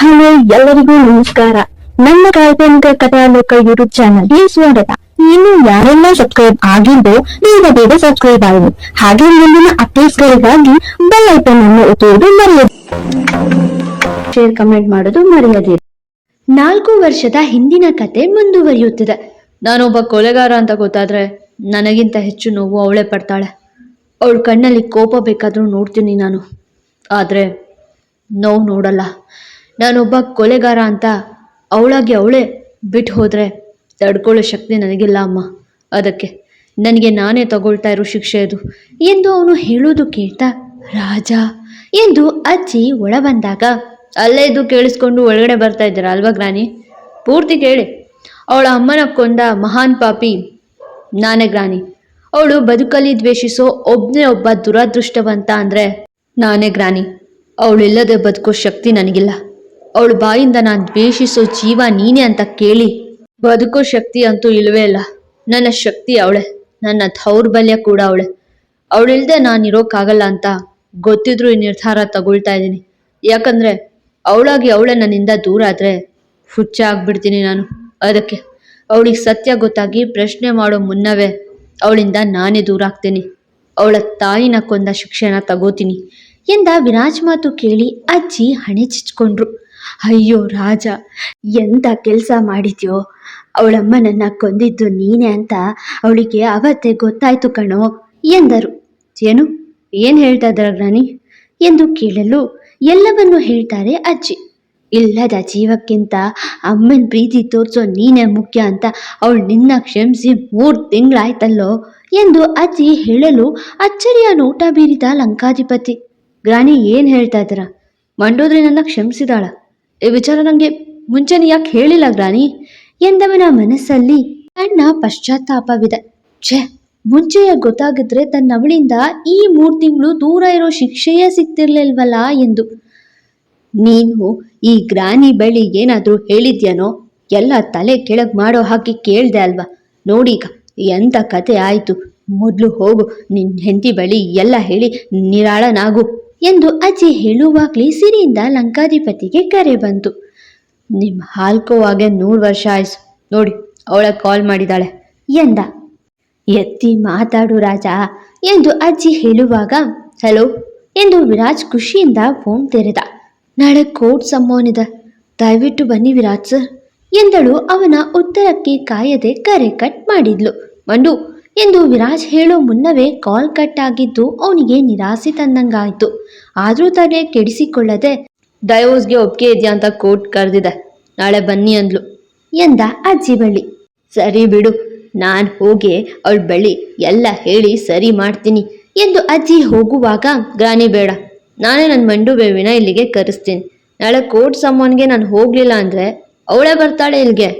Hello ಎಲ್ಲರಿಗೂ ನಮಸ್ಕಾರ. ನನ್ನ ಕಾಲ್ಪನಿಕ ಕಥಾಲೋಕ ಯೂಟ್ಯೂಬ್ ಚಾನಲ್ಗೆ ಸ್ವಾಗತ ಇನ್ನು ಯಾರೆಲ್ಲ ಸಬ್ಸ್ಕ್ರೈಬ್ ಆಗಿದ್ದು ಬೇಗ ಬೇಗ ಸಬ್ಸ್ಕ್ರೈಬ್ ಆಗಿ. ಹಾಗೆ ಮುಂದಿನ ಅಪ್ಡೇಟ್ಸ್ಗಳಿಗಾಗಿ ಬೆಲ್ ಐಕನ್ ಅನ್ನು ಒತ್ತುವುದು ಮರೆಯದು ಶೇರ್ ಕಮೆಂಟ್ ಮಾಡೋದು ಮರೆಯದಿರಿ ನಾಲ್ಕು ವರ್ಷದ ಹಿಂದಿನ ಕತೆ ಮುಂದುವರಿಯುತ್ತಿದೆ. ನಾನೊಬ್ಬ ಕೊಲೆಗಾರ ಅಂತ ಗೊತ್ತಾದ್ರೆ ನನಗಿಂತ ಹೆಚ್ಚು ನೋವು ಅವಳೆ ಪಡ್ತಾಳೆ. ಅವಳ ಕಣ್ಣಲ್ಲಿ ಕೋಪ ಬೇಕಾದ್ರೂ ನೋಡ್ತೀನಿ ನಾನು. ಆದರೆ ನೋವು ನೋಡಲ್ಲ. ನಾನೊಬ್ಬ ಕೊಲೆಗಾರ ಅಂತ ಅವಳಾಗಿ ಅವಳೇ ಬಿಟ್ಟು ಹೋದರೆ ತಡ್ಕೊಳ್ಳೋ ಶಕ್ತಿ ನನಗಿಲ್ಲ ಅಮ್ಮ. ಅದಕ್ಕೆ ನನಗೆ ನಾನೇ ತಗೊಳ್ತಾ ಇರೋ ಶಿಕ್ಷೆ ಅದು ಎಂದು ಅವನು ಹೇಳೋದು ಕೇಳ್ತಾ, ರಾಜ, ಎಂದು ಅಜ್ಜಿ ಒಳ ಬಂದಾಗ ಅಲ್ಲೇ ಇದು ಕೇಳಿಸ್ಕೊಂಡು ಒಳಗಡೆ ಬರ್ತಾ ಇದ್ದಾರೆ ಅಲ್ವಾ ಗ್ರಾನಿ? ಪೂರ್ತಿ ಕೇಳಿ. ಅವಳ ಅಮ್ಮನ ಕೊಂದ ಮಹಾನ್ ಪಾಪಿ ನಾನೇ ಗ್ರಾನಿ. ಅವಳು ಬದುಕಲ್ಲಿ ದ್ವೇಷಿಸೋ ಒಬ್ಬನೇ ಒಬ್ಬ ದುರಾದೃಷ್ಟವಂತ ಅಂದರೆ ನಾನೇ ಗ್ರಾನಿ. ಅವಳಿಲ್ಲದೆ ಬದುಕೋ ಶಕ್ತಿ ನನಗಿಲ್ಲ. ಅವಳ ಬಾಯಿಂದ ನಾನು ದ್ವೇಷಿಸೋ ಜೀವ ನೀನೇ ಅಂತ ಕೇಳಿ. ಬದುಕೋ ಶಕ್ತಿ ಅಂತೂ ಇಲ್ವೇ ಇಲ್ಲ ನನ್ನ ಶಕ್ತಿ ಅವಳೆ. ನನ್ನ ದೌರ್ಬಲ್ಯ ಕೂಡ ಅವಳೆ. ಅವಳಿಲ್ದೆ ನಾನು ಇರೋಕ್ಕಾಗಲ್ಲ ಅಂತ ಗೊತ್ತಿದ್ರು ಈ ನಿರ್ಧಾರ ತಗೊಳ್ತಾ ಇದ್ದೀನಿ. ಯಾಕಂದ್ರೆ ಅವಳಾಗಿ ಅವಳೆ ನನ್ನಿಂದ ದೂರ ಆದ್ರೆ ಹುಚ್ಚ ಆಗ್ಬಿಡ್ತೀನಿ ನಾನು. ಅದಕ್ಕೆ ಅವಳಿಗೆ ಸತ್ಯ ಗೊತ್ತಾಗಿ ಪ್ರಶ್ನೆ ಮಾಡೋ ಮುನ್ನವೇ ಅವಳಿಂದ ನಾನೇ ದೂರ ಆಗ್ತೀನಿ. ಅವಳ ತಾಯಿನ ಕೊಂದ ಶಿಕ್ಷೆನ ತಗೋತೀನಿ ಎಂದ ವಿರಾಜ್ ಮಾತು ಕೇಳಿ ಅಜ್ಜಿ ಹಣೆ ಚಿಚ್ಕೊಂಡ್ರು ಅಯ್ಯೋ ರಾಜ, ಎಂತ ಕೆಲಸ ಮಾಡಿದ್ಯೋ? ಅವಳಮ್ಮನನ್ನ ಕೊಂದಿದ್ದು ನೀನೆ ಅಂತ ಅವಳಿಗೆ ಅವತ್ತೇ ಗೊತ್ತಾಯ್ತು ಕಣೋ ಎಂದರು. ಏನು? ಏನ್ ಹೇಳ್ತಾ ಇದ್ದಾರ ರಾಣಿ? ಎಂದು ಕೇಳಲು ಎಲ್ಲವನ್ನು ಹೇಳ್ತಾರೆ ಅಜ್ಜಿ. ಇಲ್ಲದ ಜೀವಕ್ಕಿಂತ ಅಮ್ಮನ ಪ್ರೀತಿ ತೋರಿಸೋ ನೀನೇ ಮುಖ್ಯ ಅಂತ ಅವಳು ನಿನ್ನ ಕ್ಷಮಿಸಿ ಮೂರು ತಿಂಗಳಾಯ್ತಲ್ಲೋ ಎಂದು ಅಜ್ಜಿ ಹೇಳಲು ಅಚ್ಚರಿಯ ನೋಟ ಬೀರಿದ ಲಂಕಾಧಿಪತಿ. ಗ್ರಾನಿ ಏನು ಹೇಳ್ತಾ ಇದ್ದೀರಾ ಮಂಡೋದ್ರಿ ನನ್ನ ಕ್ಷಮಿಸಿದಾಳ. ಈ ವಿಚಾರ ನಂಗೆ ಮುಂಚೆನೆ ಯಾಕೆ ಹೇಳಿಲ್ಲ ಗ್ರಾನಿ ಎಂದವನ ಮನಸ್ಸಲ್ಲಿ ಸಣ್ಣ ಪಶ್ಚಾತ್ತಾಪವಿದೆ. ಛೇ, ಮುಂಚೆಯ ಗೊತ್ತಾಗಿದ್ರೆ ತನ್ನ ಅವಳಿಂದ ಈ ಮೂರು ತಿಂಗಳು ದೂರ ಇರೋ ಶಿಕ್ಷೆಯೇ ಸಿಗ್ತಿರ್ಲಿಲ್ವಲ್ಲ ಎಂದು. ನೀನು ಈ ಗ್ರಾನಿ ಬಳಿ ಏನಾದರೂ ಹೇಳಿದ್ಯಾನೋ, ಎಲ್ಲ ತಲೆ ಕೆಳಗೆ ಮಾಡೋ ಹಾಕಿ ಕೇಳ್ದೆ ಅಲ್ವಾ? ನೋಡೀಗ ಎಂಥ ಕತೆ ಆಯಿತು? ಮೊದಲು ಹೋಗು ನಿನ್ನ ಹೆಂಡತಿ ಬಳಿ ಎಲ್ಲ ಹೇಳಿ ನಿರಾಳನಾಗು. ಎಂದು ಅಜ್ಜಿ ಹೇಳುವಾಗಲೇ ಸಿರಿಯಿಂದ ಲಂಕಾಧಿಪತಿಗೆ ಕರೆ ಬಂತು. ನಿಮ್ಮ ಹಾಲ್ಕೋವಾಗೆ ನೂರು ವರ್ಷ ಆಯ್ಸು. ನೋಡಿ, ಅವಳ ಕಾಲ್ ಮಾಡಿದಾಳೆ ಎಂದ. ಎತ್ತಿ ಮಾತಾಡು ರಾಜ ಎಂದು ಅಜ್ಜಿ ಹೇಳುವಾಗ, ಹಲೋ ಎಂದು ವಿರಾಜ್ ಖುಷಿಯಿಂದ ಫೋನ್ ತೆರೆದ. ನಾಳೆ ಕೋರ್ಟ್ ಸಂಭವನಿದೆ ದಯವಿಟ್ಟು ಬನ್ನಿ ವಿರಾಜ್ ಸರ್ ಎಂದಳು ಅವನ ಉತ್ತರಕ್ಕೆ ಕಾಯದೆ ಕರೆ ಕಟ್ ಮಾಡಿದ್ಲು. ಮಂಡು ಎಂದು ವಿರಾಜ್ ಹೇಳೋ ಮುನ್ನವೇ ಕಾಲ್ ಕಟ್ ಆಗಿದ್ದು ಅವನಿಗೆ ನಿರಾಸೆ ತಂದಂಗಾಯ್ತು. ಆದರೂ ತಾನೇ ಕೆಡಿಸಿಕೊಳ್ಳದೆ ಡಯೋಸ್ಗೆ ಒಪ್ಪಿಗೆ ಇದೆಯಾ ಅಂತ ಕೋರ್ಟ್ ಕರೆದಿದೆ. ನಾಳೆ ಬನ್ನಿ ಅಂದ್ಲು. ಎಂದ ಅಜ್ಜಿ ಬಳ್ಳಿ ಸರಿ ಬಿಡು, ನಾನು ಹೋಗಿ ಅವಳ ಬಳಿ ಎಲ್ಲ ಹೇಳಿ ಸರಿ ಮಾಡ್ತೀನಿ ಎಂದು ಅಜ್ಜಿ ಹೋಗುವಾಗ, ಗ್ರಾನಿ ಬೇಡ, ನಾನೇ ನನ್ನ ಮಂಡು ಬೇವಿನ ಇಲ್ಲಿಗೆ ಕರೆಸ್ತೀನಿ. ನಾಳೆ ಕೋರ್ಟ್ ಸಮ್ಮನ್ಗೆ ನಾನು ಹೋಗಲಿಲ್ಲ ಅಂದ್ರೆ ಅವಳೇ ಬರ್ತಾಳೆ ಇಲ್ಲಿಗೆ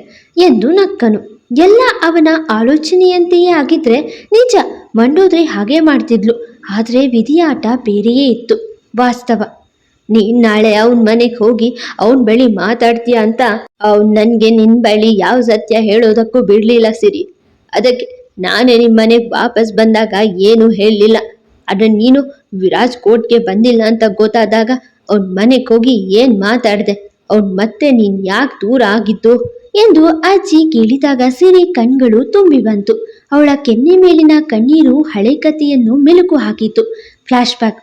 ಎಂದು ನಕ್ಕನು. ಎಲ್ಲ ಅವನ ಆಲೋಚನೆಯಂತೆಯೇ ಆಗಿದ್ರೆ ನಿಜ, ಮಂಡೋದ್ರೆ ಹಾಗೆ ಮಾಡ್ತಿದ್ಲು. ಆದರೆ ವಿಧಿಯಾಟ ಬೇರೆಯೇ ಇತ್ತು. ವಾಸ್ತವ. ನೀನ್ ನಾಳೆ ಅವನ ಮನೆಗೆ ಹೋಗಿ ಅವನ ಬಳಿ ಮಾತಾಡ್ತೀಯ ಅಂತ ಅವ್ನು ನನಗೆ ನಿನ್ನ ಬಳಿ ಯಾವ ಸತ್ಯ ಹೇಳೋದಕ್ಕೂ ಬಿಡಲಿಲ್ಲ ಸಿರಿ. ಅದಕ್ಕೆ ನಾನೇ ನಿಮ್ಮ ಮನೆಗೆ ವಾಪಸ್ ಬಂದಾಗ ಏನು ಹೇಳಲಿಲ್ಲ. ಆದರೆ ನೀನು ವಿರಾಜ್ ಕೋರ್ಟ್ಗೆ ಬಂದಿಲ್ಲ ಅಂತ ಗೊತ್ತಾದಾಗ ಅವನ ಮನೆಗೆ ಹೋಗಿ ಏನು ಮಾತಾಡಿದೆ? ಅವ್ನು ಮತ್ತೆ ನೀನು ಯಾಕೆ ದೂರ ಆಗಿದ್ದು? ಎಂದು ಅಜ್ಜಿ ಕೇಳಿದಾಗ ಸಿರಿ ಕಣ್ಗಳು ತುಂಬಿ ಬಂತು. ಅವಳ ಕೆನ್ನೆ ಮೇಲಿನ ಕಣ್ಣೀರು ಹಳೆ ಕಥೆಯನ್ನು ಮೆಲುಕು ಹಾಕಿತು ಫ್ಲಾಶ್ ಬ್ಯಾಕ್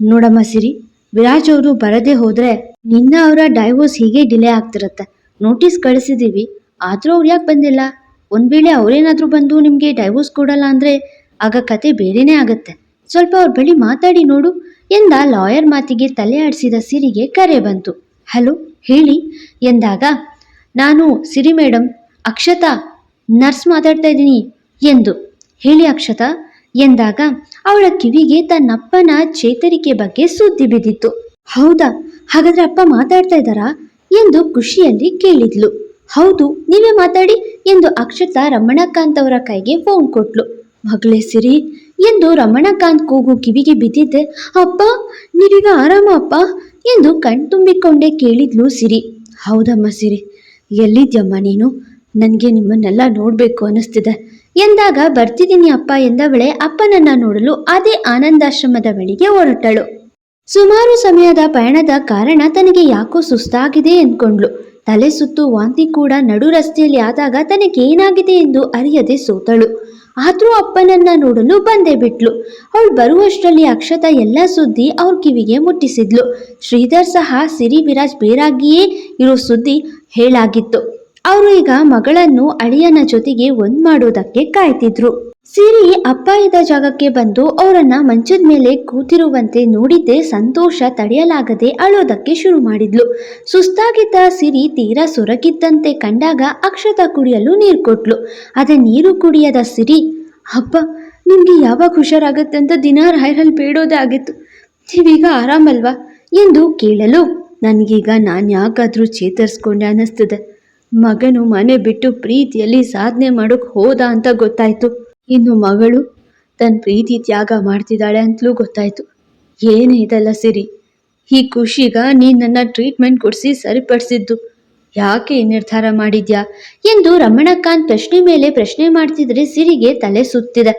ನೋಡಮ್ಮ ಸಿರಿ, ವಿರಾಜ್ ಅವರು ಬರದೇ ಹೋದ್ರೆ ನಿನ್ನ ಅವರ ಡೈವೋರ್ಸ್ ಹೀಗೆ ಡಿಲೇ ಆಗ್ತಿರತ್ತೆ. ನೋಟಿಸ್ ಕಳಿಸಿದೀವಿ. ಆದರೂ ಅವ್ರು ಯಾಕೆ ಬಂದಿಲ್ಲ? ಒಂದ್ ವೇಳೆ ಅವರೇನಾದರೂ ಬಂದು ನಿಮಗೆ ಡೈವೋರ್ಸ್ ಕೊಡಲ್ಲ ಅಂದ್ರೆ ಆಗ ಕತೆ ಬೇರೆನೇ ಆಗತ್ತೆ. ಸ್ವಲ್ಪ ಅವ್ರ ಬಳಿ ಮಾತಾಡಿ ನೋಡು. ಎಂದ ಲಾಯರ್ ಮಾತಿಗೆ ತಲೆ ಆಡಿಸಿದ ಸಿರಿಗೆ ಕರೆ ಬಂತು. ಹಲೋ, ಹೇಳಿ. ಎಂದಾಗ, ನಾನು ಸಿರಿ ಮೇಡಮ್ ಅಕ್ಷತಾ, ನರ್ಸ್ ಮಾತಾಡ್ತಾ ಇದ್ದೀನಿ ಎಂದು. ಹೇಳಿ ಅಕ್ಷತಾ. ಎಂದಾಗ ಅವಳ ಕಿವಿಗೆ ತನ್ನಪ್ಪನ ಚೇತರಿಕೆ ಬಗ್ಗೆ ಸುದ್ದಿ ಬಿದ್ದಿತ್ತು. ಹೌದಾ, ಹಾಗಾದ್ರೆ ಅಪ್ಪ ಮಾತಾಡ್ತಾ ಇದ್ದಾರಾ ಎಂದು ಖುಷಿಯಲ್ಲಿ ಕೇಳಿದ್ಲು. ಹೌದು, ನೀವೇ ಮಾತಾಡಿ ಎಂದು ಅಕ್ಷತಾ ರಮಣಕಾಂತ್ ಅವರ ಕೈಗೆ ಫೋನ್ ಕೊಟ್ಲು. ಮಗಳೇ ಸಿರಿ ಎಂದು ರಮಣಕಾಂತ್ ಕೂಗು ಕಿವಿಗೆ ಬಿದ್ದಿದ್ದೆ. ಅಪ್ಪ, ನೀವೀಗ ಆರಾಮ ಅಪ್ಪ ಎಂದು ಕಣ್ತುಂಬಿಕೊಂಡೇ ಕೇಳಿದ್ಲು ಸಿರಿ. ಹೌದಮ್ಮ ಸಿರಿ, ಎಲ್ಲಿದ್ಯಮ್ಮ ನೀನು? ನನಗೆ ನಿಮ್ಮನ್ನೆಲ್ಲ ನೋಡಬೇಕು ಅನ್ನಿಸ್ತಿದೆ. ಎಂದಾಗ ಬರ್ತಿದ್ದೀನಿ ಅಪ್ಪ ಎಂದವಳೆ ಅಪ್ಪನನ್ನ ನೋಡಲು ಅದೇ ಆನಂದಾಶ್ರಮದ ಬಳಿಗೆ ಹೊರಟಳು. ಸುಮಾರು ಸಮಯದ ಪಯಣದ ಕಾರಣ ತನಗೆ ಯಾಕೋ ಸುಸ್ತಾಗಿದೆ ಎಂದ್ಕೊಂಡ್ಲು ತಲೆ ಸುತ್ತು ವಾಂತಿ ಕೂಡ ನಡು ರಸ್ತೆಯಲ್ಲಿ ಆದಾಗ ತನಗೇನಾಗಿದೆ ಎಂದು ಅರಿಯದೆ ಸೋತಳು. ಆದ್ರೂ ಅಪ್ಪನನ್ನ ನೋಡಲು ಬಂದೇ ಬಿಟ್ಲು. ಅವಳು ಬರುವಷ್ಟರಲ್ಲಿ ಅಕ್ಷತ ಎಲ್ಲ ಸುದ್ದಿ ಅವ್ರ ಕಿವಿಗೆ ಮುಟ್ಟಿಸಿದ್ಲು. ಶ್ರೀಧರ್ ಸಹ ಸಿರಿ ವಿರಾಜ್ ಬೇರಾಗಿಯೇ ಇರೋ ಸುದ್ದಿ ಹೇಳಾಗಿತ್ತು. ಅವರು ಈಗ ಮಗಳನ್ನು ಅಳಿಯನ ಜೊತೆಗೆ ಒಂದ್ ಮಾಡೋದಕ್ಕೆ ಕಾಯ್ತಿದ್ರು. ಸಿರಿ ಅಪ್ಪ ಇದ್ದ ಜಾಗಕ್ಕೆ ಬಂದು ಅವರನ್ನ ಮಂಚದ ಮೇಲೆ ಕೂತಿರುವಂತೆ ನೋಡಿದ್ದೆ ಸಂತೋಷ ತಡೆಯಲಾಗದೆ ಅಳೋದಕ್ಕೆ ಶುರು ಮಾಡಿದ್ಲು. ಸುಸ್ತಾಗಿದ್ದ ಸಿರಿ ತೀರಾ ಸೊರಗಿದ್ದಂತೆ ಕಂಡಾಗ ಅಕ್ಷತ ಕುಡಿಯಲು ನೀರು ಕೊಟ್ಲು. ಅದೇ ನೀರು ಕುಡಿಯದ ಸಿರಿ, ಅಪ್ಪ, ನಿಮ್ಗೆ ಯಾವಾಗ ಹುಷಾರಾಗತ್ತೆ ಅಂತ ದಿನ ರಾಯರಲ್ಲಿ ಬೇಡೋದೇ ಆಗಿತ್ತು ನೀವೀಗ ಆರಾಮಲ್ವಾ? ಎಂದು ಕೇಳಲು, ನನಗೀಗ ನಾನು ಯಾಕಾದರೂ ಚೇತರಿಸ್ಕೊಂಡೆ ಅನ್ನಿಸ್ತದೆ. ಮಗನು ಮನೆ ಬಿಟ್ಟು ಪ್ರೀತಿಯಲ್ಲಿ ಸಾಧನೆ ಮಾಡೋಕೆ ಹೋದ ಅಂತ ಗೊತ್ತಾಯಿತು. ಇನ್ನು ಮಗಳು ತನ್ನ ಪ್ರೀತಿ ತ್ಯಾಗ ಮಾಡ್ತಿದ್ದಾಳೆ ಅಂತಲೂ ಗೊತ್ತಾಯಿತು. ಏನೇ ಇದಲ್ಲ ಸಿರಿ. ಈ ಖುಷಿಗ ನೀ ನನ್ನ ಟ್ರೀಟ್ಮೆಂಟ್ ಕೊಡಿಸಿ ಸರಿಪಡಿಸಿದ್ದು. ಯಾಕೆ ನಿರ್ಧಾರ ಮಾಡಿದ್ಯಾ? ಎಂದು ರಮಣಕಾಂತ್ ಪ್ರಶ್ನೆ ಮೇಲೆ ಪ್ರಶ್ನೆ ಮಾಡ್ತಿದ್ರೆ ಸಿರಿಗೆ ತಲೆ ಸುತ್ತಿದೆ.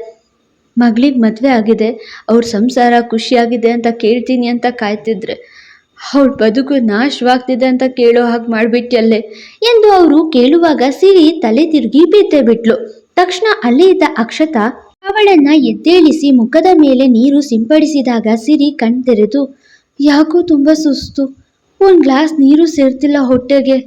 ಮಗಳಿಗೆ ಮದುವೆ ಆಗಿದೆ, ಅವ್ರ ಸಂಸಾರ ಖುಷಿಯಾಗಿದೆ ಅಂತ ಕೇಳ್ತೀನಿ ಅಂತ ಕಾಯ್ತಿದ್ರೆ ಅವಳ ಬದುಕು ನಾಶವಾಗ್ತಿದೆ ಅಂತ ಕೇಳೋ ಹಾಗೆ ಮಾಡಿಬಿಟ್ಯಲ್ಲೇ ಎಂದು ಅವರು ಕೇಳುವಾಗ ಸಿರಿ ತಲೆ ತಿರುಗಿ ಬಿದ್ದೇ ಬಿಟ್ಲು. ತಕ್ಷಣ ಅಲ್ಲೇ ಇದ್ದ ಅಕ್ಷತ ಅವಳನ್ನ ಎದ್ದೇಳಿಸಿ ಮುಖದ ಮೇಲೆ ನೀರು ಸಿಂಪಡಿಸಿದಾಗ ಸಿರಿ ಕಣ್ತೆರೆದು ಯಾಕೋ ತುಂಬಾ ಸುಸ್ತು. ಒಂದ್ ಗ್ಲಾಸ್ ನೀರು ಸೇರ್ತಿಲ್ಲ ಹೊಟ್ಟೆಗೆ.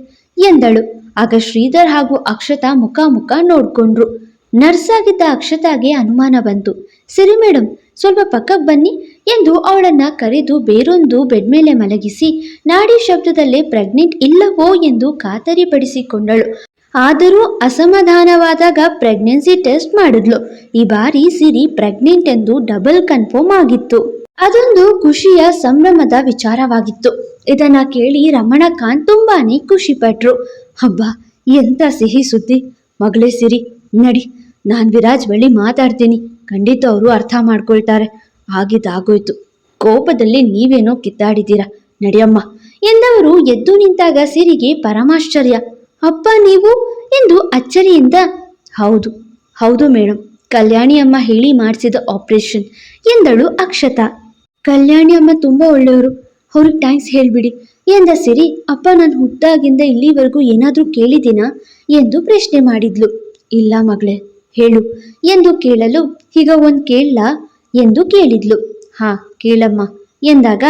ಎಂದಳು. ಆಗ ಶ್ರೀಧರ್ ಹಾಗೂ ಅಕ್ಷತಾ ಮುಖ ಮುಖ ನೋಡ್ಕೊಂಡ್ರು. ನರ್ಸ್ ಆಗಿದ್ದ ಅಕ್ಷತಾಗೆ ಅನುಮಾನ ಬಂತು. ಸಿರಿ ಮೇಡಮ್ ಸ್ವಲ್ಪ ಪಕ್ಕಕ್ಕೆ ಬನ್ನಿ ಎಂದು ಅವಳನ್ನ ಕರೆದು ಬೇರೊಂದು ಬೆಡ್ ಮೇಲೆ ಮಲಗಿಸಿ, ನಾಡಿ ಶಬ್ದದಲ್ಲೇ ಪ್ರೆಗ್ನೆಂಟ್ ಇಲ್ಲವೋ ಎಂದು ಖಾತರಿಪಡಿಸಿಕೊಂಡಳು. ಆದರೂ ಅಸಮಾಧಾನವಾದಾಗ ಪ್ರೆಗ್ನೆನ್ಸಿ ಟೆಸ್ಟ್ ಮಾಡಿದ್ಲು. ಈ ಬಾರಿ ಸಿರಿ ಪ್ರೆಗ್ನೆಂಟ್ ಎಂದು ಡಬಲ್ ಕನ್ಫರ್ಮ್ ಆಗಿತ್ತು. ಅದೊಂದು ಖುಷಿಯ ಸಂಭ್ರಮದ ವಿಚಾರವಾಗಿತ್ತು. ಇದನ್ನ ಕೇಳಿ ರಮಣಕಾಂತ್ ತುಂಬಾನೇ ಖುಷಿ ಪಟ್ರು ಹಬ್ಬ ಎಂತ ಸಿಹಿ ಸುದ್ದಿ. ಮಗಳೇ ಸಿರಿ, ನಡಿ. ನಾನ್ ವಿರಾಜ್ ಬಳಿ ಮಾತಾಡ್ತೀನಿ. ಖಂಡಿತ ಅವರು ಅರ್ಥ ಮಾಡ್ಕೊಳ್ತಾರೆ. ಆಗಿದಾಗೋಯ್ತು ಕೋಪದಲ್ಲಿ ನೀವೇನೋ ಕಿತ್ತಾಡಿದ್ದೀರಾ? ನಡಿಯಮ್ಮ. ಎಂದವರು ಎದ್ದು ನಿಂತಾಗ ಸಿರಿಗೆ ಪರಮಾಶ್ಚರ್ಯ ಅಪ್ಪ ನೀವು? ಎಂದು ಅಚ್ಚರಿಯಿಂದ, ಹೌದು ಹೌದು ಮೇಡಮ್ ಕಲ್ಯಾಣಿ ಅಮ್ಮ ಹೇಳಿ ಮಾಡಿಸಿದ ಆಪರೇಷನ್ ಎಂದಳು ಅಕ್ಷತಾ. ಕಲ್ಯಾಣಿ ಅಮ್ಮ ತುಂಬಾ ಒಳ್ಳೆಯವರು. ಅವ್ರಿಗೆ ಥ್ಯಾಂಕ್ಸ್ ಹೇಳಿಬಿಡಿ. ಎಂದ ಸಿರಿ, ಅಪ್ಪ ನಾನು ಹುಟ್ಟಾಗಿಂದ ಇಲ್ಲಿವರೆಗೂ ಏನಾದರೂ ಕೇಳಿದ್ದೀನಾ? ಎಂದು ಪ್ರಶ್ನೆ ಮಾಡಿದ್ಲು. ಇಲ್ಲ ಮಗಳೇ. ಹೇಳು ಎಂದು ಕೇಳಲು ಈಗ ಒಂದು ಕೇಳ ಎಂದು ಕೇಳಿದ್ಲು. ಹಾ, ಕೇಳಮ್ಮ ಎಂದಾಗ,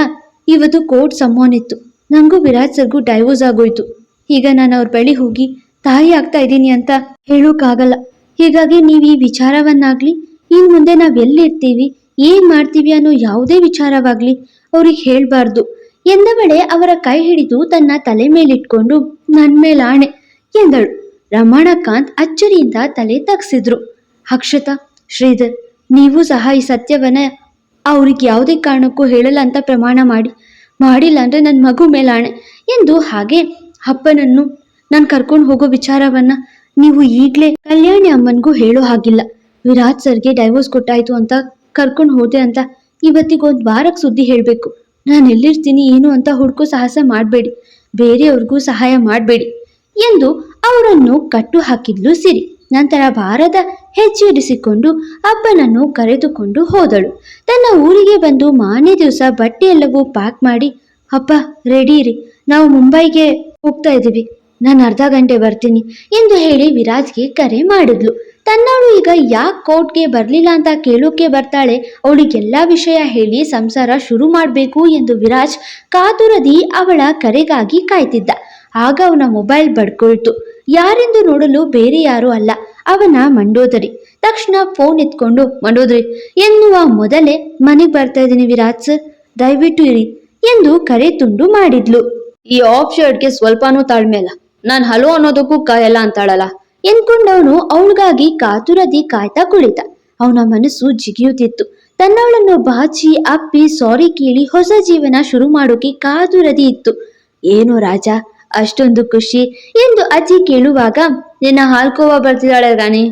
ಇವತ್ತು ಕೋರ್ಟ್ ಸಮ್ಮೋನಿತ್ತು ನಂಗೂ ವಿರಾಜ್ ಸರ್ಗೂ ಡೈವೋರ್ಸ್ ಆಗೋಯ್ತು. ಈಗ ನಾನು ಅವ್ರ ಬಳಿ ಹೋಗಿ ತಾಯಿ ಆಗ್ತಾ ಇದ್ದೀನಿ ಅಂತ ಹೇಳೋಕ್ಕಾಗಲ್ಲ ಹೀಗಾಗಿ ನೀವು ಈ ವಿಚಾರವನ್ನಾಗ್ಲಿ, ಇನ್ ಮುಂದೆ ನಾವ್ ಎಲ್ಲಿರ್ತೀವಿ, ಏನ್ ಮಾಡ್ತೀವಿ ಅನ್ನೋ ಯಾವುದೇ ವಿಚಾರವಾಗ್ಲಿ ಅವ್ರಿಗೆ ಹೇಳ್ಬಾರ್ದು. ಎಂದವಳೆ ಅವರ ಕೈ ಹಿಡಿದು ತನ್ನ ತಲೆ ಮೇಲಿಟ್ಕೊಂಡು, ನನ್ ಮೇಲಾಣೆ ಎಂದಳು. ರಮಣಕಾಂತ್ ಅಚ್ಚರಿಯಿಂದ ತಲೆ ತಗ್ಸಿದ್ರು. ಅಕ್ಷತಾ, ಶ್ರೀಧರ್, ನೀವು ಸಹ ಈ ಸತ್ಯವನ್ನ ಅವ್ರಿಗೆ ಯಾವುದೇ ಕಾರಣಕ್ಕೂ ಹೇಳಲ್ಲ ಅಂತ ಪ್ರಮಾಣ ಮಾಡಿ. ಮಾಡಿಲ್ಲ ಅಂದ್ರೆ ನನ್ನ ಮಗು ಮೇಲಾಣೆ ಎಂದು ಹಾಗೆ ಅಪ್ಪನನ್ನು ನಾನು ಕರ್ಕೊಂಡು ಹೋಗೋ ವಿಚಾರವನ್ನ ನೀವು ಈಗಲೇ ಕಲ್ಯಾಣಿ ಅಮ್ಮನಿಗೂ ಹೇಳೋ ಹಾಗಿಲ್ಲ. ವಿರಾಜ್ ಸರ್ಗೆ ಡೈವೋರ್ಸ್ ಕೊಟ್ಟಾಯ್ತು ಅಂತ ಕರ್ಕೊಂಡು ಹೋದೆ ಅಂತ ಇವತ್ತಿಗೆ ಒಂದು ವಾರಕ್ಕೆ ಸುದ್ದಿ ಹೇಳಬೇಕು. ನಾನು ಎಲ್ಲಿರ್ತೀನಿ, ಏನು ಅಂತ ಹುಡ್ಕೋ ಸಾಹಸ ಮಾಡಬೇಡಿ. ಬೇರೆಯವ್ರಿಗೂ ಸಹಾಯ ಮಾಡಬೇಡಿ ಎಂದು ಅವರನ್ನು ಕಟ್ಟು ಹಾಕಿದ್ಲು ಸಿರಿ. ನಂತರ ಭಾರದ ಹೆಚ್ಚಿರಿಸಿಕೊಂಡು ಅಪ್ಪನನ್ನು ಕರೆದುಕೊಂಡು ಹೋದಳು. ತನ್ನ ಊರಿಗೆ ಬಂದು ಮಾನೇ ದಿವಸ ಬಟ್ಟೆ ಎಲ್ಲವೂ ಪ್ಯಾಕ್ ಮಾಡಿ, ಅಪ್ಪ ರೆಡಿ ಇರಿ. ನಾವು ಮುಂಬೈಗೆ ಹೋಗ್ತಾ ಇದ್ದೀವಿ. ನಾನು ಅರ್ಧ ಗಂಟೆ ಬರ್ತೀನಿ ಎಂದು ಹೇಳಿ ವಿರಾಜ್ಗೆ ಕರೆ ಮಾಡಿದ್ಲು. ತನ್ನವಳು ಈಗ ಯಾಕೆ ಕೋರ್ಟ್ಗೆ ಬರಲಿಲ್ಲ ಅಂತ ಕೇಳೋಕೆ ಬರ್ತಾಳೆ ಅವಳಿಗೆಲ್ಲ ವಿಷಯ ಹೇಳಿ ಸಂಸಾರ ಶುರು ಮಾಡಬೇಕು ಎಂದು ವಿರಾಜ್ ಕಾತುರದಿ ಅವಳ ಕರೆಗಾಗಿ ಕಾಯ್ತಿದ್ದ. ಆಗ ಅವನ ಮೊಬೈಲ್ ಬಡ್ಕೊಳ್ತು. ಯಾರೆಂದು ನೋಡಲು ಬೇರೆ ಯಾರೂ ಅಲ್ಲ ಅವನ ಮಂಡೋದರಿ. ತಕ್ಷಣ ಫೋನ್ ಎತ್ಕೊಂಡು ಮಂಡೋದರಿ ಎನ್ನುವ ಮೊದಲೇ ಮನೆಗೆ ಬರ್ತಾ ಇದ್ದೀನಿ ವಿರಾಜ್ ಸರ್ ದಯವಿಟ್ಟು ಇರಿ ಎಂದು ಕರೆ ತುಂಡು ಮಾಡಿದ್ಲು. ಈ ಆಫ್ ಶರ್ಟ್ಗೆ ಸ್ವಲ್ಪನೂ ತಾಳ್ಮೆ ಅಲ್ಲ ನಾನು ಹಲೋ ಅನ್ನೋದಕ್ಕೂ ಕಾಯಲ್ಲ ಅಂತಾಳಲ್ಲ ಎನ್ಕೊಂಡವನು ಅವಳಿಗಾಗಿ ಕಾತುರದಿ ಕಾಯ್ತಾ ಕುಳಿತ. ಅವನ ಮನಸ್ಸು ಜಿಗಿಯುತ್ತಿತ್ತು. ತನ್ನವಳನ್ನು ಬಾಚಿ ಅಪ್ಪಿ ಸಾರಿ ಕೇಳಿ ಹೊಸ ಜೀವನ ಶುರು ಮಾಡೋಕೆ ಕಾತುರದಿ ಇತ್ತು. ಏನು ರಾಜ ಅಷ್ಟೊಂದು ಖುಷಿ ಎಂದು ಅಜ್ಜಿ ಕೇಳುವಾಗ, ನಿನ್ನ ಹಾಲ್ಕೋವ ಬರ್ತಿದ್ದಾಳೆ ರಾಣಿ.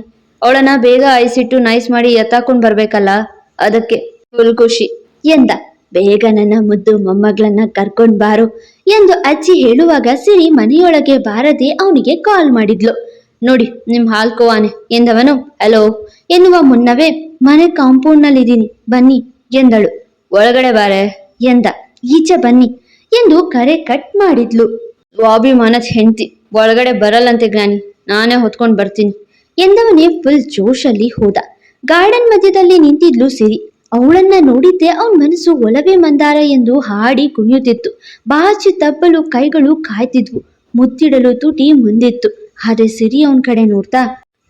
ಅವಳನ್ನ ಬೇಗ ಐಸಿಟ್ಟು ನೈಸ್ ಮಾಡಿ ಎತ್ತಾಕೊಂಡ್ ಬರ್ಬೇಕಲ್ಲ, ಅದಕ್ಕೆ ಫುಲ್ ಖುಷಿ ಎಂದ. ಬೇಗ ನನ್ನ ಮುದ್ದು ಮೊಮ್ಮಗಳನ್ನ ಕರ್ಕೊಂಡ್ ಬಾರು ಎಂದು ಅಜ್ಜಿ ಹೇಳುವಾಗ ಸಿರಿ ಮನೆಯೊಳಗೆ ಬಾರದೆ ಅವನಿಗೆ ಕಾಲ್ ಮಾಡಿದ್ಲು. ನೋಡಿ, ನಿಮ್ ಹಾಲ್ಕೋವಾನೆ ಎಂದವನು. ಹಲೋ ಎನ್ನುವ ಮುನ್ನವೇ ಮನೆ ಕಾಂಪೌಂಡ್ನಲ್ಲಿ ಇದೀನಿ ಬನ್ನಿ ಎಂದಳು. ಒಳಗಡೆ ಬಾರೆ ಎಂದ. ಈಚೆ ಬನ್ನಿ ಎಂದು ಕರೆ ಕಟ್ ಮಾಡಿದ್ಲು. ಸ್ವಾಭಿಮಾನದ ಹೆಂಡತಿ, ಒಳಗಡೆ ಬರಲ್ಲಂತೆ ಗ್ರಾನಿ ನಾನೇ ಹೊತ್ಕೊಂಡು ಬರ್ತೀನಿ. ಎಂದವನೇ ಫುಲ್ ಜೋಶಲ್ಲಿ ಹೋದ. ಗಾರ್ಡನ್ ಮಧ್ಯದಲ್ಲಿ ನಿಂತಿದ್ಲು ಸಿರಿ. ಅವಳನ್ನ ನೋಡಿದ್ದೆ ಅವನ ಮನಸ್ಸು ಒಲವೇ ಮಂದಾರ ಎಂದು ಹಾಡಿ ಕುಣಿಯುತ್ತಿತ್ತು. ಬಾಚಿ ತಬ್ಬಲು ಕೈಗಳು ಕಾಯ್ತಿದ್ವು. ಮುತ್ತಿಡಲು ತುಟಿ ಮುಂದಿತ್ತು. ಆದ್ರೆ ಸಿರಿ ಅವನ ಕಡೆ ನೋಡ್ತಾ,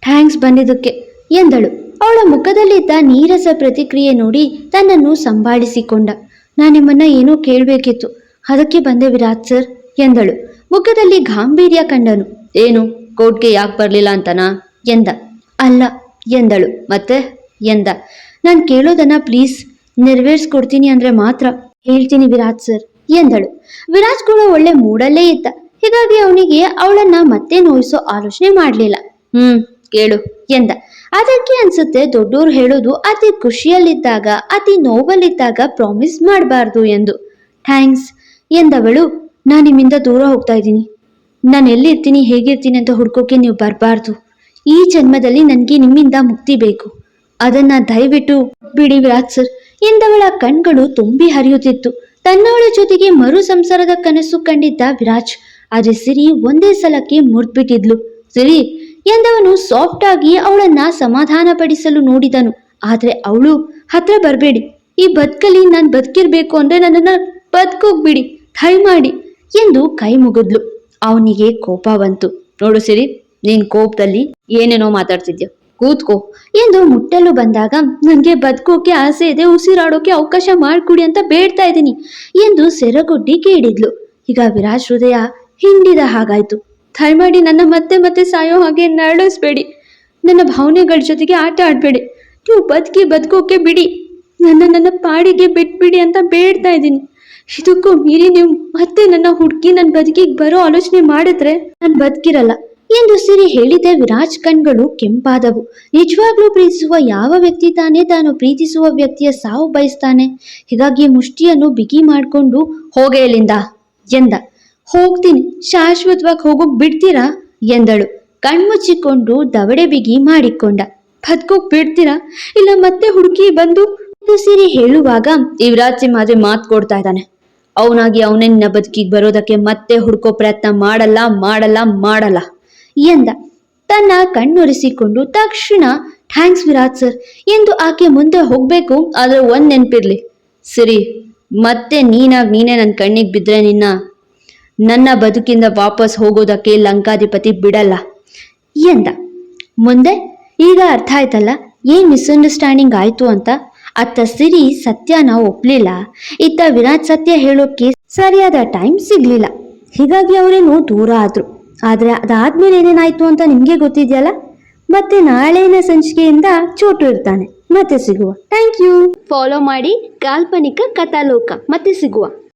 ಥ್ಯಾಂಕ್ಸ್ ಬಂದಿದ್ದಕ್ಕೆ, ಎಂದಳು. ಅವಳ ಮುಖದಲ್ಲಿದ್ದ ನೀರಸ ಪ್ರತಿಕ್ರಿಯೆ ನೋಡಿ ತನ್ನನ್ನು ಸಂಭಾಳಿಸಿಕೊಂಡ. ನಾನು ನಿಮ್ಮನ್ನ ಏನೋ ಕೇಳಬೇಕಿತ್ತು. ಅದಕ್ಕೆ ಬಂದೆ ವಿರಾಜ್ ಸರ್, ಎಂದಳು. ಮುಖದಲ್ಲಿ ಗಾಂಭೀರ್ಯ ಕಂಡನು. ಏನು? ಕೋರ್ಟ್ಗೆ ಯಾಕೆ ಬರಲಿಲ್ಲ ಅಂತನಾ? ಎಂದ. ಅಲ್ಲ, ಎಂದಳು. ಮತ್ತೆ? ಎಂದ. ನಾನು ಕೇಳೋದನ್ನ ಪ್ಲೀಸ್ ನೆರವೇರಿಸ್ಕೊಡ್ತೀನಿ ಅಂದ್ರೆ ಮಾತ್ರ. ಹೇಳ್ತೀನಿ ವಿರಾಜ್ ಸರ್, ಎಂದಳು. ವಿರಾಜ್ ಕೂಡ ಒಳ್ಳೆ ಮೂಡಲ್ಲೇ ಇದ್ದ. ಹೀಗಾಗಿ ಅವನಿಗೆ ಅವಳನ್ನ ಮತ್ತೆ ನೋಯಿಸೋ ಆಲೋಚನೆ ಮಾಡಲಿಲ್ಲ. ಹ್ಮ್, ಕೇಳು, ಎಂದ. ಅದಕ್ಕೆ ಅನ್ಸುತ್ತೆ ದೊಡ್ಡೋರು ಹೇಳೋದು ಅತಿ ಖುಷಿಯಲ್ಲಿದ್ದಾಗ, ಅತಿ ನೋವಲ್ಲಿದ್ದಾಗ ಪ್ರಾಮಿಸ್ ಮಾಡಬಾರ್ದು ಎಂದು. ಥ್ಯಾಂಕ್ಸ್, ಎಂದವಳು. ನಾನು ನಿಮ್ಮಿಂದ ದೂರ ಹೋಗ್ತಾ ಇದ್ದೀನಿ. ನಾನು ಎಲ್ಲಿರ್ತೀನಿ ಹೇಗಿರ್ತೀನಿ ಅಂತ ಹುಡ್ಕೋಕೆ ನೀವು ಬರಬಾರ್ದು. ಈ ಜನ್ಮದಲ್ಲಿ ನನಗೆ ನಿಮ್ಮಿಂದ ಮುಕ್ತಿ ಬೇಕು. ಅದನ್ನ ದಯವಿಟ್ಟು ಬಿಡಿ ವಿರಾಜ್ ಸರ್. ಎಂದವಳ ಕಣ್ಗಳು ತುಂಬಿ ಹರಿಯುತ್ತಿತ್ತು. ತನ್ನವಳ ಜೊತೆಗೆ ಮರು ಸಂಸಾರದ ಕನಸು ಕಂಡಿದ್ದ ವಿರಾಜ್. ಆದ್ರೆ ಸಿರಿ ಒಂದೇ ಸಲಕ್ಕೆ ಮುರ್ದ್ಬಿಟ್ಟಿದ್ಲು. ಸಿರಿ, ಎಂದವನು ಸಾಫ್ಟ್ ಆಗಿ ಅವಳನ್ನ ಸಮಾಧಾನಪಡಿಸಲು ನೋಡಿದನು. ಆದ್ರೆ ಅವಳು ಹತ್ರ ಬರಬೇಡಿ. ಈ ಬದುಕಲ್ಲಿ ನಾನು ಬದುಕಿರ್ಬೇಕು ಅಂದ್ರೆ ನನ್ನನ್ನ ಬದುಕೋಗ್ಬಿಡಿ. ದಯಮಾಡಿ. ಎಂದು ಕೈ ಮುಗಿದ್ಲು ಅವನಿಗೆ ಕೋಪ ಬಂತು. ನೋಡು ಸಿರಿ, ನೀನ್ ಕೋಪದಲ್ಲಿ ಏನೇನೋ ಮಾತಾಡ್ತಿದ್ಯ? ಕೂತ್ಕೋ ಎಂದು ಮುಟ್ಟಲು ಬಂದಾಗ, ನನಗೆ ಬದುಕೋಕೆ ಆಸೆ ಇದೆ, ಉಸಿರಾಡೋಕೆ ಅವಕಾಶ ಮಾಡಿಕೊಡಿ ಅಂತ ಬೇಡ್ತಾ ಇದ್ದೀನಿ ಎಂದು ಸೆರಗುಡ್ಡಿ ಕೇಳಿದ್ಲು. ಈಗ ವಿರಾಜ್ ಹೃದಯ ಹಿಂಡಿದ ಹಾಗಾಯ್ತು. ದಯಮಾಡಿ ನನ್ನ ಮತ್ತೆ ಮತ್ತೆ ಸಾಯೋ ಹಾಗೆ ನರಳಿಸ್ಬೇಡಿ ನನ್ನ ಭಾವನೆಗಳ ಜೊತೆಗೆ ಆಟ ಆಡಬೇಡಿ. ನೀವು ಬದುಕಿ ಬದುಕೋಕೆ ಬಿಡಿ. ನನ್ನ ನನ್ನ ಪಾಡಿಗೆ ಬಿಟ್ಬಿಡಿ ಅಂತ ಬೇಡ್ತಾ ಇದ್ದೀನಿ. ಇದಕ್ಕೂ ಮೀರಿ ನೀವು ಮತ್ತೆ ನನ್ನ ಹುಡುಗಿ ನನ್ನ ಬದುಕಿಗೆ ಬರೋ ಆಲೋಚನೆ ಮಾಡಿದ್ರೆ ನಾನು ಬದುಕಿರಲ್ಲ. ಎಂದು ಸಿರಿ ಹೇಳಿದೆ ವಿರಾಜ್ ಕಣ್ಗಳು ಕೆಂಪಾದವು. ನಿಜವಾಗ್ಲೂ ಪ್ರೀತಿಸುವ ಯಾವ ವ್ಯಕ್ತಿ ತಾನೇ ತಾನು ಪ್ರೀತಿಸುವ ವ್ಯಕ್ತಿಯ ಸಾವು ಬಯಸ್ತಾನೆ. ಹೀಗಾಗಿ ಮುಷ್ಟಿಯನ್ನು ಬಿಗಿ ಮಾಡಿಕೊಂಡು ಹೋಗೇ ಎಂದ. ಹೋಗ್ತೀನಿ. ಶಾಶ್ವತವಾಗಿ ಹೋಗೋಕ್ ಬಿಡ್ತೀರಾ? ಎಂದಳು. ಕಣ್ಮುಚ್ಚಿಕೊಂಡು ದವಡೆ ಬಿಗಿ ಮಾಡಿಕೊಂಡ. ಬದುಕೋಕ್ ಬಿಡ್ತೀರಾ? ಇಲ್ಲ ಮತ್ತೆ ಹುಡುಕಿ ಬಂದು? ಸಿರಿ ಹೇಳುವಾಗ ಯುವರಾಜ್ ಸಿಂಹ ಮಾತು ಕೊಡ್ತಾ ಇದ್ದಾನೆ. ಅವನಾಗಿ ಅವನೇ ನಿನ್ನ ಬದುಕಿಗೆ ಬರೋದಕ್ಕೆ ಮತ್ತೆ ಹುಡ್ಕೋ ಪ್ರಯತ್ನ ಮಾಡಲ್ಲ ಮಾಡಲ್ಲ ಮಾಡಲ್ಲ. ಎಂದ ತನ್ನ ಕಣ್ಣೊರೆಸಿಕೊಂಡು, ತಕ್ಷಣ, ಥ್ಯಾಂಕ್ಸ್ ವಿರಾಜ್ ಸರ್. ಎಂದು ಆಕೆ ಮುಂದೆ ಹೋಗ್ಬೇಕು, ಆದ್ರೆ ಒಂದ್ ನೆನ್ಪಿರ್ಲಿ. ಸರಿ, ಮತ್ತೆ ನೀನಾಗ್ ನೀನೇ ನನ್ನ ಕಣ್ಣಿಗೆ ಬಿದ್ರೆ ನಿನ್ನ, ನನ್ನ ಬದುಕಿಂದ ವಾಪಸ್ ಹೋಗೋದಕ್ಕೆ ಲಂಕಾಧಿಪತಿ ಬಿಡಲ್ಲ. ಎಂದ ಮುಂದೆ, ಈಗ ಅರ್ಥ ಆಯ್ತಲ್ಲ, ಏನ್ ಮಿಸ್ಅಂಡರ್ಸ್ಟ್ಯಾಂಡಿಂಗ್ ಆಯ್ತು ಅಂತ? ಅತ್ತ ಸಿರಿ ಸತ್ಯನ ಒಪ್ಲಿಲ್ಲ. ಇತ್ತ ವಿರಾಟ್ ಸತ್ಯ ಹೇಳೋಕೆ ಸರಿಯಾದ ಟೈಮ್ ಸಿಗ್ಲಿಲ್ಲ. ಹೀಗಾಗಿ ಅವರೇನು ದೂರ ಆದ್ರು. ಆದ್ರೆ ಅದಾದ್ಮೇಲೆ ಏನೇನಾಯ್ತು ಅಂತ ನಿಮ್ಗೆ ಗೊತ್ತಿದೆಯಲ್ಲ? ಮತ್ತೆ ನಾಳೆನ ಸಂಚಿಕೆಯಿಂದ ಚೋಟು ಇರ್ತಾನೆ. ಮತ್ತೆ ಸಿಗುವ. ಥ್ಯಾಂಕ್ ಯು ಫಾಲೋ ಮಾಡಿ ಕಾಲ್ಪನಿಕ ಕಥಾಲೋಕ. ಮತ್ತೆ ಸಿಗುವ.